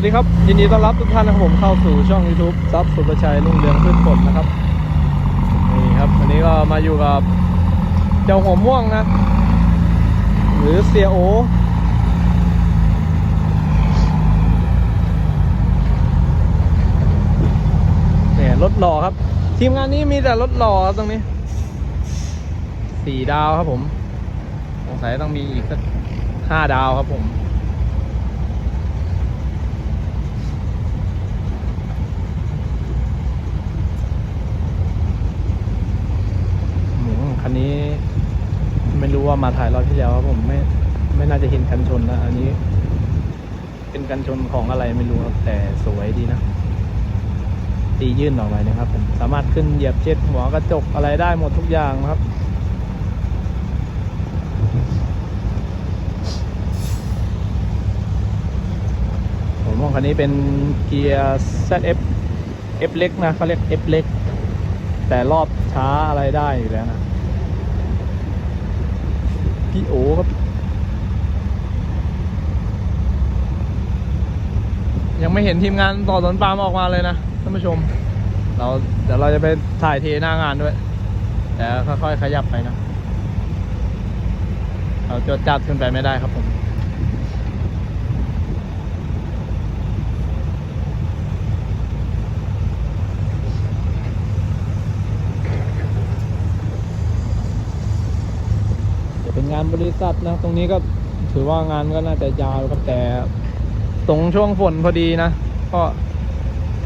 วัสดีครับ ยินดีต้อนรับทุกท่านนะครับผมเข้าสู่ช่อง YouTube ซับสุประชัยรุ่งเรืองพืชผลนะครับนี่ครับวันนี้ก็มาอยู่กับเจ้าหัวม่วงนะ หรือเสียโอเนี่ยรถหล่อครับ ทีมงานนี้มีแต่รถหล่อครับตรงนี้สี่ดาวครับผมสงสัยต้องมีอีกสักห้าดาวครับผม อืม คันนี้ ไม่รู้ว่ามาถ่ายรอบที่แล้วครับผมไม่ไม่น่าจะเห็นกันชนนะอันนี้ เป็นกันชนของอะไรไม่รู้ครับ แต่สวยดีนะ ตียื่นออกไปนะครับผมสามารถขึ้นเหยียบเช็ดหัวกระจกอะไรได้หมดทุกอย่างนะครับผมมองคันนี้เป็นเกียร์ ZF F เล็กนะเขาเรียก F เล็กแต่รอบช้าอะไรได้อยู่แล้วนะ พี่โอครับ ยังไม่เห็นทีมงานต่อสวนปาล์มออกมาเลยนะท่านผู้ชม เราเดี๋ยวเราจะไปถ่ายเทหน้างานด้วยแต่ค่อยๆขยับไปนะ เราจดจัดขึ้นไปไม่ได้ครับผม จะเป็นงานบริษัทนะ ตรงนี้ก็ถือว่างานก็น่าจะยาวครับแต่ตรงช่วงฝนพอดีนะ ก็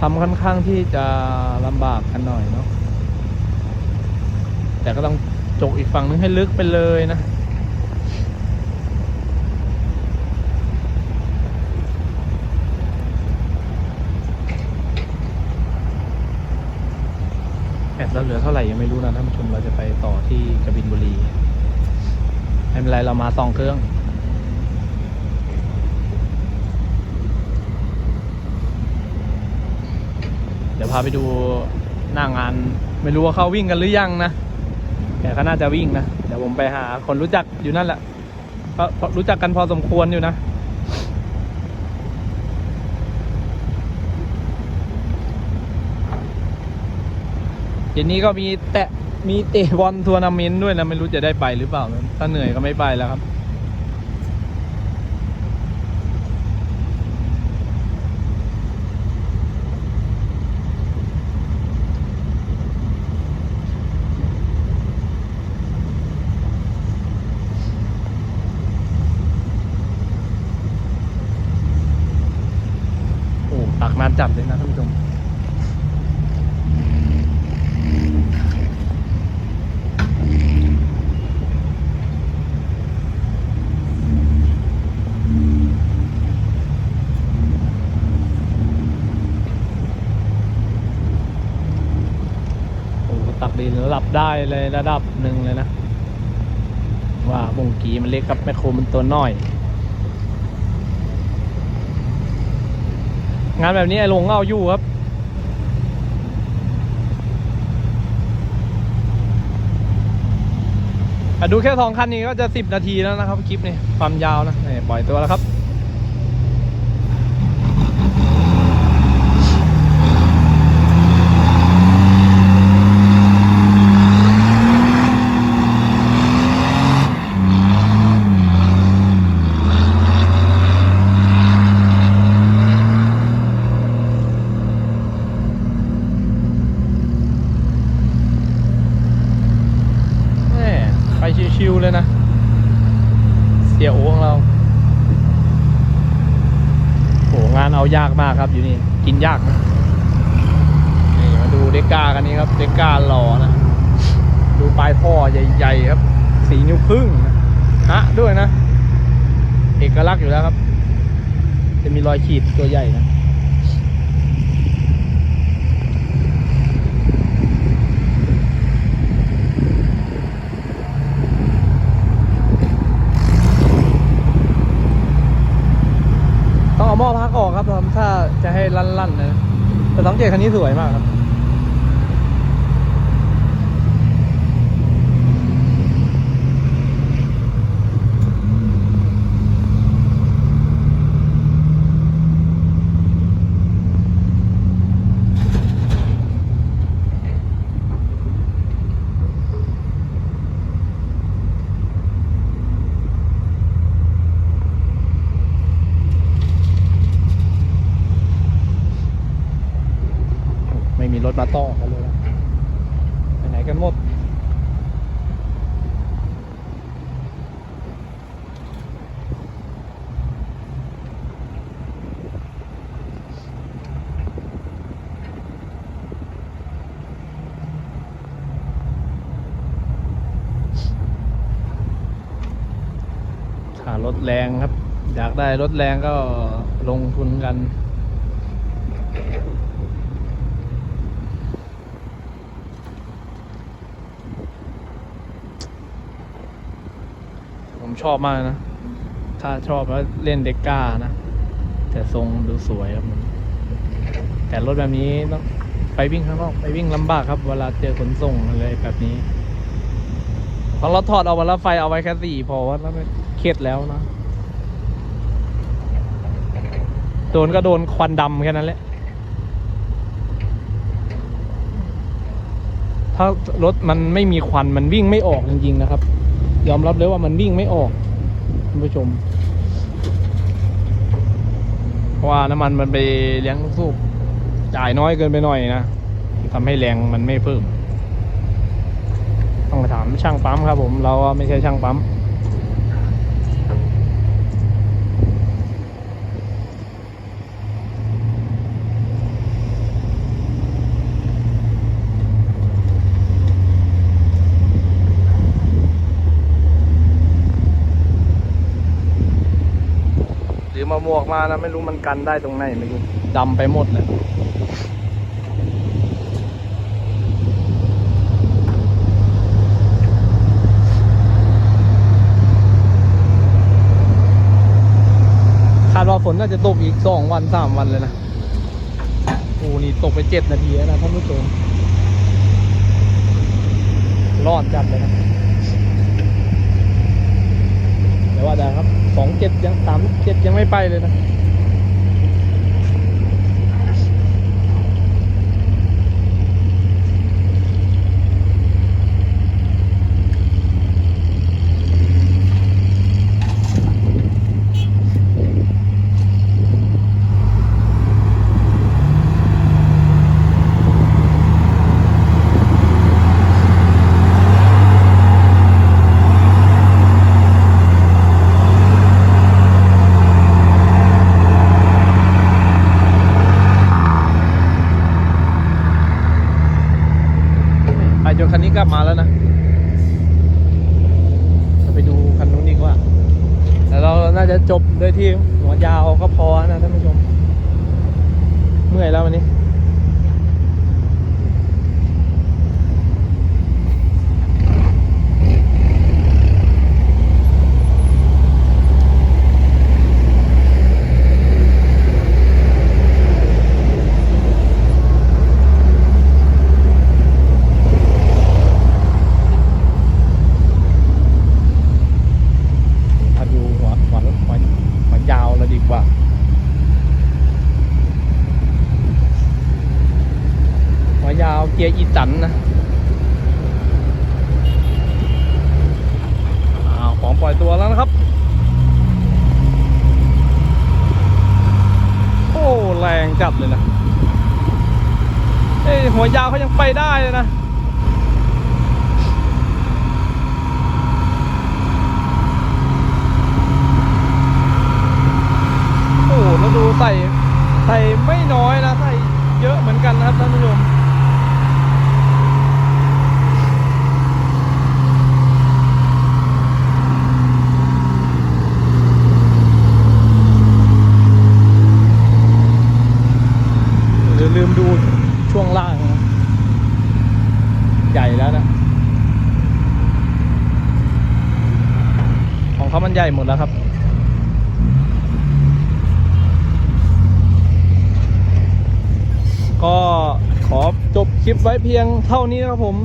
ทำค่อนข้างที่จะลำบากกันหน่อยเนาะแต่ก็ต้องจกอีกฝั่งนึงให้ลึกไปเลยนะแอดเราเหลือเท่าไหร่ยังไม่รู้นะท่านผู้ชมเราจะไปต่อที่กบินบุรี ไม่เป็นไรเรามาสองเครื่อง เดี๋ยวพาไปดูหน้างาน ไม่รู้ว่าเขาวิ่งกันหรือยังนะแต่เขาน่าจะวิ่งนะ เดี๋ยวผมไปหาคนรู้จักอยู่นั่นแหละก็รู้จักกันพอสมควรอยู่นะเย็นนี้ก็มีแตะ มีเตะบอลทัวร์นาเมนต์ด้วยนะ ไม่รู้จะได้ไปหรือเปล่า ถ้าเหนื่อยก็ไม่ไปแล้วครับ โอ้ตักนานจัดเลยนะท่านผู้ชม โอ้โหตักดินรับ ได้เลยระดับหนึ่งเลยนะ ว่าบงกีมันเล็กครับแมคโครมันตัวน้อย งานแบบนี้ไอ้ลงเอาอยู่ครับดูแค่สองคันนี้ก็จะสิบนาทีแล้วนะครับคลิปนี้ความยาวนะนี่ปล่อยตัวแล้วครับ แม่ไป ชิวๆเลยนะ เสียโอของเราโหงานเอายากมากครับอยู่นี่ กินยากนะนี่มาดูเด็กกากันนี้ครับ เด็กกาหล่อนะ ดูปลายท่อใหญ่ ๆ ครับ สีนิ้วครึ่งนะฮะด้วยนะ เอกลักษณ์อยู่แล้วครับ จะมีรอยขีดตัวใหญ่นะ ต้องเอาหม้อพักออก ครับถ้าจะให้ลั่นๆนะแต่สังเกตคันนี้สวยมากครับ ร ถมาต่อกันเลยนะไปไหนกันหมดรถแรงครับ อยากได้รถแรงก็ลงทุนกัน ชอบมากนะ ถ้าชอบแล้วเล่นเด็กก้านะ แต่ทรงดูสวยครับแต่รถแบบนี้ต้องไปวิ่งข้างนอกไปวิ่งลำบากครับ เวลาเจอขนส่งอะไรแบบนี้พราะเราถอดเอาวันละไฟเอาไว้แค่สี่พอแล้วเครียดแล้วนะ โดนก็โดนควันดำแค่นั้นแหละ ถ้ารถมันไม่มีควันมันวิ่งไม่ออกจริงๆนะครับ ยอมรับเลยว่ามันวิ่งไม่ออกคุณผู้ชม เพราะว่าน้ำมันมันไปเลี้ยงลูกสูบจ่ายน้อยเกินไปหน่อยนะทำให้แรงมันไม่เพิ่ม ต้องไปถามช่างปั๊มครับผม เราไม่ใช่ช่างปั๊ม มาหมวกมานะไม่รู้มันกันได้ตรงไหนไม่รู้ดำไปหมดเลยคาดว่าฝนน่าจะตกอีกสองวันสามวันเลยนะโอ้นี่ตกไปเจ็ดนาทีแล้วนะท่านผู้ชมรอดจัดเลยนะเดี๋ยวว่าแต่ครับ สองเจ็ดยังสามเจ็ดยังไม่ไปเลยนะ ไปจนคันนี้กลับมาแล้วนะเราไปดูคันนู้นดีกว่า แต่เราน่า จะจบด้วยที่หัวยาวก็พอนะท่านผู้ชม เมื่อยแล้ววันนี้ ถ้าดูหัวหัวหัวหัวยาวแล้วดีกว่า หัวยาวเกียร์อีสันนะของปล่อยตัวแล้วนะครับ โอ้แรงจัดเลยนะเอ้ยหัวยาวเขายังไปได้เลยนะ โอ้โหแล้วดูใส่ใส่ไม่น้อยนะ ใส่เยอะเหมือนกันนะครับท่านผู้ชมหรือลืมดูช่วงล่างนะใหญ่แล้วนะ ของเขามันใหญ่หมดแล้วครับ ก็ขอจบคลิปไว้เพียงเท่านี้ครับผม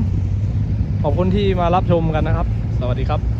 ขอบคุณที่มารับชมกันนะครับ สวัสดีครับ